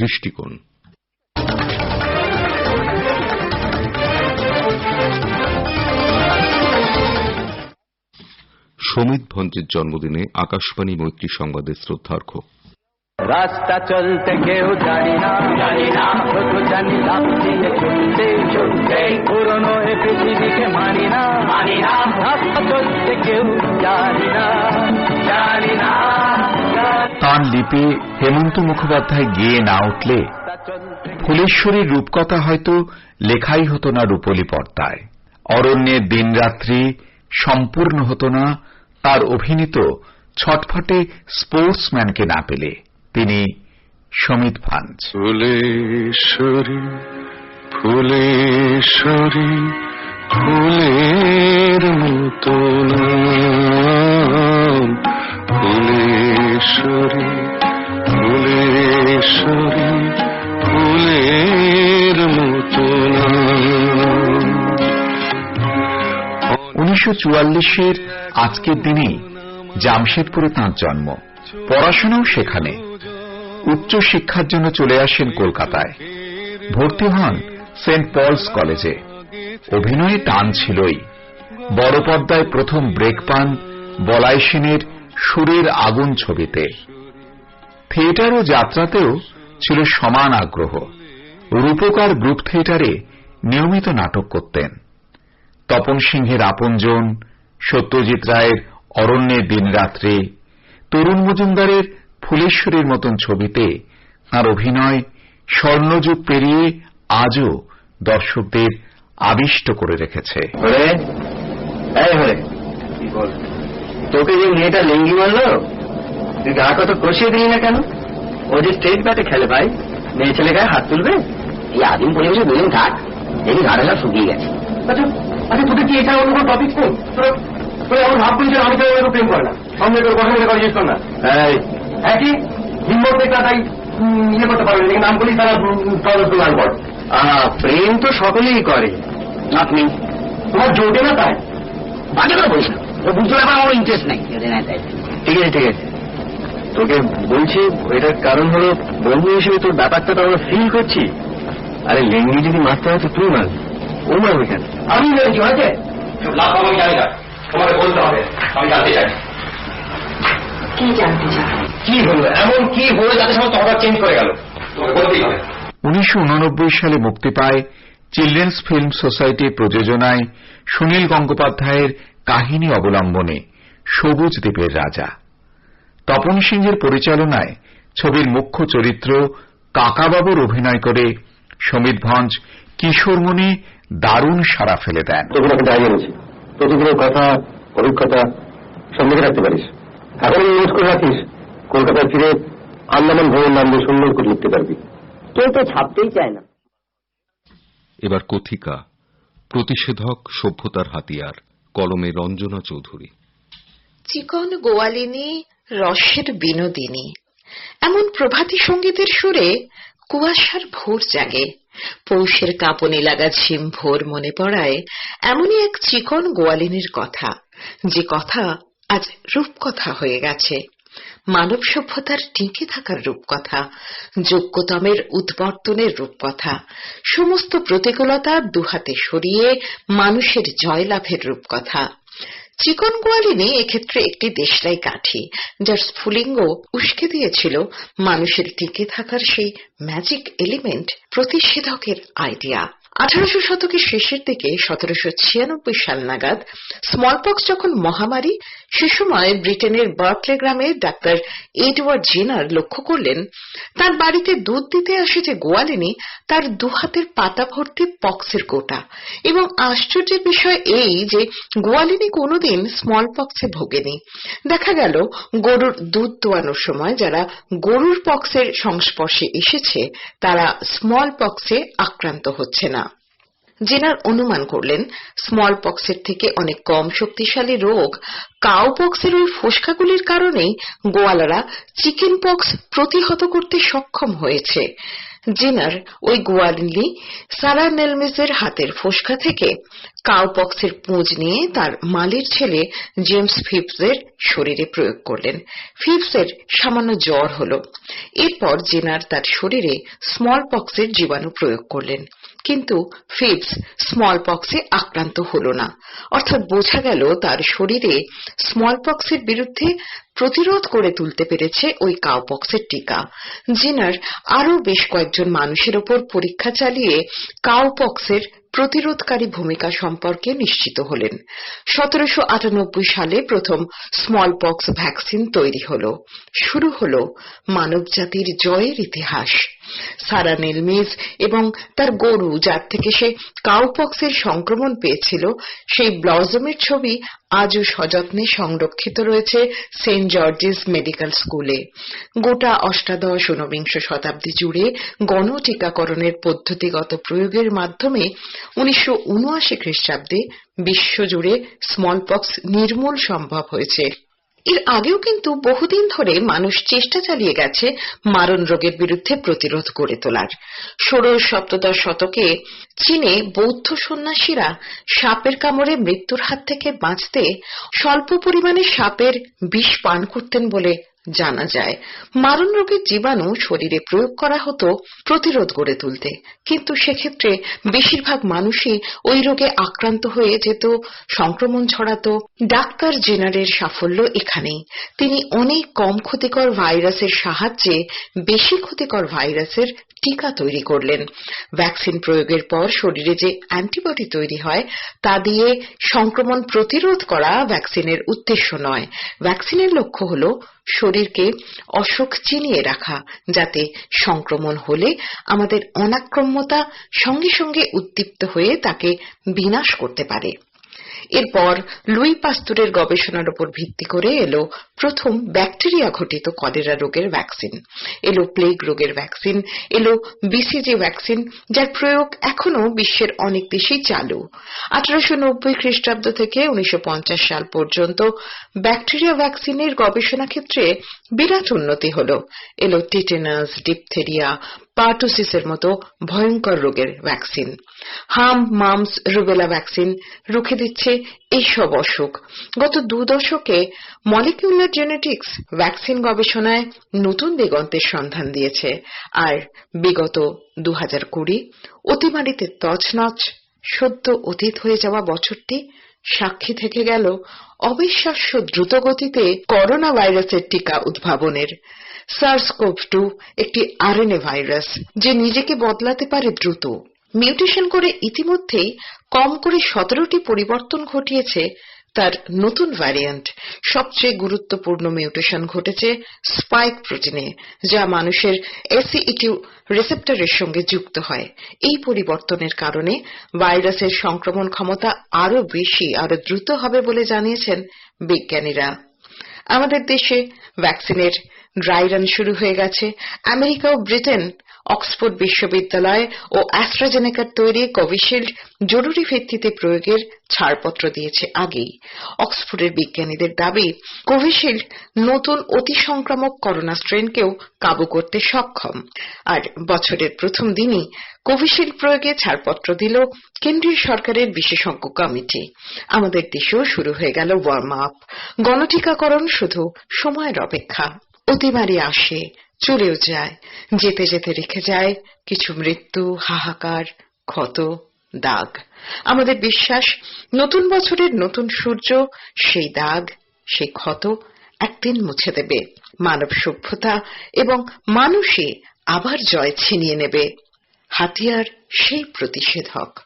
দৃষ্টিকোণ। সমিত ভঞ্জের জন্মদিনে আকাশবাণী মৈত্রী সংবাদের শ্রদ্ধার্ঘ্য। রাস্তা চলতে কেউ জানি না জানি না। শুধু জানি লাভ দিয়ে চলতে চলতে। পুরনো পৃথিবীকে মানি না মানি না। রাস্তা চলতে কেউ জানি না। তাঁর লিপি হেমন্ত মুখোপাধ্যায় গিয়ে না উঠলে ফুলেশ্বরীর রূপকথা হয়তো লেখাই হতো না রূপলি পর্দায় অরণ্যের দিনরাত্রি সম্পূর্ণ হতো না তার অভিনীত ছটফটে স্পোর্টসম্যানকে না পেলে তিনি সমিত ভাঞ্জ। ফুলেশ্বরী ফুলেশ্বরী চুয়াল্লিশের আজকের দিনেই জামশেদপুরে তাঁর জন্ম। পড়াশোনাও সেখানে। উচ্চ শিক্ষার জন্য চলে আসেন কলকাতায়। ভর্তি হন সেন্ট পলস কলেজে। অভিনয়ে টান ছিলই। বড় পর্দায় প্রথম ব্রেক পান বলাই সেনের সুরের আগুন ছবিতে। থিয়েটার ও যাত্রাতেও ছিল সমান আগ্রহ। রূপকার গ্রুপ থিয়েটারে নিয়মিত নাটক করতেন। তপন সিংহের আপনজন, সত্যজিৎ রায়ের অরণ্যের দিনরাত্রি তরুণ মজুমদারের ফুলেশ্বরীর মতন ছবিতে তাঁর অভিনয় স্বর্ণযুগ পেরিয়ে আজও দর্শকদের আবিষ্ট করে রেখেছে। এই তোকে যে মেয়েটা লেঙ্গি মারলো তুই গা কত কষিয়ে দিলি না কেন? ও যে স্টেট ব্যাটে খেলে ভাই, মেয়ে ছেলে গায়ে হাত তুলবে? এই আদিম পরিবেশে দুদিন দেখি গাড়া সব শুকিয়ে গেছে। আচ্ছা তোদের কি এটা অন্য কোনো টপিক কোন তোরা আমার ভাব করেছিল আমি তো ওর প্রেম করে না। সঙ্গে তোর কথা বলে করা না। এই। একই হিম্মত তাই ইয়ে করতে পারবে না। নাম বলি তারা তদন্ত লাল পড় প্রেম তো সকলেই করে। আপনি? তোমার জোটে না তাই? বাজে কথা বলছি বুঝতে ব্যাপার আমার ইন্টারেস্ট নাই। ঠিক আছে ঠিক আছে। তোকে বলছি এটার কারণ হলো বন্ধু হিসেবে তোর ব্যাপারটা তো আমরা ফিল করছি। আরে লেঙ্গি যদি মারতে হয় তো তুই মারবি। ও মারবে কেন আমি মেরেছি হয়েছে? লাভ আমি জানি না। তোমাকে বলতে হবে আমি জানতে চাই। কি জানতে চান কি হলো? এমন কি হলো যাতে সময় হঠাৎ চেঞ্জ করে গেল? তোকে বলতেই হবে। উনিশশো উননব্বই সালে মুক্তি পায় চিলড্রেন্স ফিল্ম সোসাইটির প্রযোজনায় সুনীল গঙ্গোপাধ্যায়ের কাহিনী অবলম্বনে সবুজ দ্বীপের রাজা। তপন সিংহের পরিচালনায় ছবির মুখ্য চরিত্র কাকাবাবুর অভিনয় করে সমিত ভঞ্জ কিশোর মনে দারুণ সাড়া ফেলে দেন। কথা অভিজ্ঞতা রাখতে পারিস। এখন নোট করে রাখিস কলকাতায় ফিরে আন্দামান ভবন নাম দিয়ে সুন্দর করে লিখতে পারবি। কেউ তো ছাপতেই চায় না। এবার কথিকা প্রতিষেধক সভ্যতার হাতিয়ার কলমে রঞ্জনা চৌধুরী। চিকন গোয়ালিনী রসের বিনোদিনী। এমন প্রভাতী সঙ্গীতের সুরে কুয়াশার ভোর জাগে। পৌষের কাঁপনি লাগা ঝিম ভোর মনে পড়ায় এমনই এক চিকন গোয়ালিনীর কথা, যে কথা আজ রূপকথা হয়ে গেছে। মানব সভ্যতার টিকে থাকার রূপকথা, যোগ্যতমের উদ্বর্তনের রূপকথা, সমস্ত প্রতিকূলতা দুহাতে সরিয়ে মানুষের জয়লাভের রূপকথা। চিকন গোয়ালিনী এক্ষেত্রে একটি দেশলাই কাঠি, যার স্ফুলিঙ্গ উস্কে দিয়েছিল মানুষের টিকে থাকার সেই ম্যাজিক এলিমেন্ট প্রতিষেধকের আইডিয়া আঠারোশো শতকের শেষের দিকে সতেরোশো ছিয়ানব্বই সাল নাগাদ স্মলপক্স যখন মহামারী, সে সময় ব্রিটেনের বার্কলে গ্রামে ডাক্তার এডওয়ার্ড জেনার লক্ষ্য করলেন, তার বাড়িতে দুধ দিতে আসে যে গোয়ালিনী, তার দুহাতের পাতা ভর্তি পক্সের গোটা। এবং আশ্চর্যের বিষয় এই যে গোয়ালিনী কোনোদিন স্মল পক্সে ভোগেনি। দেখা গেল, গরুর দুধ দোয়ানোর সময় যারা গরুর পক্সের সংস্পর্শে এসেছে, তারা স্মল পক্সে আক্রান্ত হচ্ছে না। জেনার অনুমান করলেন স্মল পক্সের থেকে অনেক কম শক্তিশালী রোগ কাউ পক্সের ওই ফোসকাগুলির কারণেই গোয়ালারা চিকেন পক্স প্রতিহত করতে সক্ষম হয়েছে। জেনার ওই গোয়ালিনী সারা নেলমেজের হাতের ফোসকা থেকে কাউপক্সের পুঁজ নিয়ে তার মালির ছেলে জেমস ফিপসের শরীরে প্রয়োগ করলেন। ফিপসের সামান্য জ্বর হল। এরপর জেনার তার শরীরে স্মল পক্সের জীবাণু প্রয়োগ করলেন। কিন্তু ফিপস স্মল পক্সে আক্রান্ত হল না। অর্থাৎ বোঝা গেল তার শরীরে স্মল পক্সের বিরুদ্ধে প্রতিরোধ করে তুলতে পেরেছে ওই কাউপক্সের টিকা। জেনার আরও বেশ কয়েকজন মানুষের ওপর পরীক্ষা চালিয়ে কাউপক্সের প্রতিরোধকারী ভূমিকা সম্পর্কে নিশ্চিত হলেন। সতেরোশো আটানব্বই সালে প্রথম স্মল পক্স ভ্যাকসিন তৈরি হল। শুরু হল মানবজাতির জয়ের ইতিহাস। সারা নেলমিজ এবং তার গরু, যার থেকে সে কাউপক্সের সংক্রমণ পেয়েছিল, সেই ব্লজমের ছবি আজও সযত্নে সংরক্ষিত রয়েছে সেন্ট জর্জেস মেডিকেল স্কুলে। গোটা অষ্টাদশ ঊনবিংশ শতাব্দী জুড়ে গণটিকাকরণের পদ্ধতিগত প্রয়োগের মাধ্যমে উনিশশো উনআশি খ্রিস্টাব্দে বিশ্বজুড়ে স্মলপক্স নির্মূল সম্ভব হয়েছে। এর আগেও কিন্তু বহুদিন ধরে মানুষ চেষ্টা চালিয়ে গেছে মারণ রোগের বিরুদ্ধে প্রতিরোধ গড়ে তোলার। ষোড়শ সপ্তদশ শতকে চীনে বৌদ্ধ সন্ন্যাসীরা সাপের কামড়ে মৃত্যুর হাত থেকে বাঁচতে স্বল্প পরিমাণে সাপের বিষ পান করতেন বলে জানা যায়। মারণ রোগের জীবাণু শরীরে প্রয়োগ করা হতো প্রতিরোধ গড়ে তুলতে। কিন্তু সেক্ষেত্রে বেশিরভাগ মানুষই ওই রোগে আক্রান্ত হয়ে যেত, সংক্রমণ ছড়াতো, ডাক্তার জেনারের সাফল্য এখানেই। তিনি অনেক কম ক্ষতিকর ভাইরাসের সাহায্যে বেশি ক্ষতিকর ভাইরাসের টিকা তৈরি করলেন। ভ্যাকসিন প্রয়োগের পর শরীরে যে অ্যান্টিবডি তৈরি হয়, তা দিয়ে সংক্রমণ প্রতিরোধ করা ভ্যাকসিনের উদ্দেশ্য নয়। ভ্যাকসিনের লক্ষ্য হল শরীরকে অসুখ চিনিয়ে রাখা, যাতে সংক্রমণ হলে আমাদের অনাক্রম্যতা সঙ্গে সঙ্গে উদ্দীপ্ত হয়ে তাকে বিনাশ করতে পারে। এরপর লুই পাস্তুরের গবেষণার উপর ভিত্তি করে এলো প্রথম ব্যাকটেরিয়া ঘটিত কলেরা রোগের ভ্যাকসিন। এলো প্লেগ রোগের ভ্যাকসিন, এলো বিসিজি ভ্যাকসিন, যার প্রয়োগ এখনও বিশ্বের অনেক দেশেই চালু। আঠারোশো নব্বই খ্রিস্টাব্দ থেকে উনিশশো পঞ্চাশ সাল পর্যন্ত ব্যাকটেরিয়া ভ্যাকসিনের গবেষণা ক্ষেত্রে বিরাট উন্নতি হল। এলো টিটেনাস, ডিপথেরিয়া পার্টোসিসের মতো ভয়ঙ্কর রোগের ভ্যাকসিন হাম, মামস, রুবেলা ভ্যাকসিন রুখে দিচ্ছে এইসব অসুখ। গত দু দশকে মলিকিউলার জেনেটিক্স ভ্যাকসিন গবেষণায় নতুন দিগন্তের সন্ধান দিয়েছে। আর বিগত দু হাজার কুড়ি অতিমারিতে তছনছ সদ্য অতীত হয়ে যাওয়া বছরটি সাক্ষী থেকে গেল অবিশ্বাস্য দ্রুতগতিতে করোনা ভাইরাসের টিকা উদ্ভাবনের। সার্স কোভ টু একটি আরএনএ ভাইরাস যে নিজেকে বদলাতে পারে দ্রুত। মিউটেশন করে ইতিমধ্যেই কম করে সতেরোটি পরিবর্তন ঘটিয়েছে তার নতুন ভ্যারিয়েন্ট সবচেয়ে গুরুত্বপূর্ণ মিউটেশন ঘটেছে স্পাইক প্রোটিনে যা মানুষের এসিইটিউ রিসেপ্টরের সঙ্গে যুক্ত হয়। এই পরিবর্তনের কারণে ভাইরাসের সংক্রমণ ক্ষমতা আরও বেশি, আরও দ্রুত হবে বলে জানিয়েছেন বিজ্ঞানীরা। আমাদের দেশে ভ্যাকসিনের ড্রাই রান শুরু হয়ে গেছে। আমেরিকা ও ব্রিটেন, অক্সফোর্ড বিশ্ববিদ্যালয় ও অ্যাস্ট্রাজেনেকার তৈরি কোভিশিল্ড জরুরি ভিত্তিতে প্রয়োগের ছাড়পত্র দিয়েছে আগেই। অক্সফোর্ডের বিজ্ঞানীদের দাবি, কোভিশিল্ড নতুন অতি সংক্রামক করোনা স্ট্রেনকেও কাবু করতে সক্ষম। আর বছরের প্রথম দিনই কোভিশিল্ড প্রয়োগে ছাড়পত্র দিল কেন্দ্রীয় সরকারের বিশেষজ্ঞ কমিটি। আমাদের দেশেও শুরু হয়ে গেল ওয়ার্ম আপ গণটিকাকরণ শুধু সময়ের অপেক্ষা। অতিমারি আসে, চলেও যায়। যেতে যেতে রেখে যায় কিছু মৃত্যু, হাহাকার, ক্ষত, দাগ। আমাদের বিশ্বাস, নতুন বছরের নতুন সূর্য, সেই দাগ, সেই ক্ষত একদিন মুছে দেবে। মানব সভ্যতা এবং মানুষে আবার জয় ছিনিয়ে নেবে। হাতিয়ার সেই প্রতিষেধক।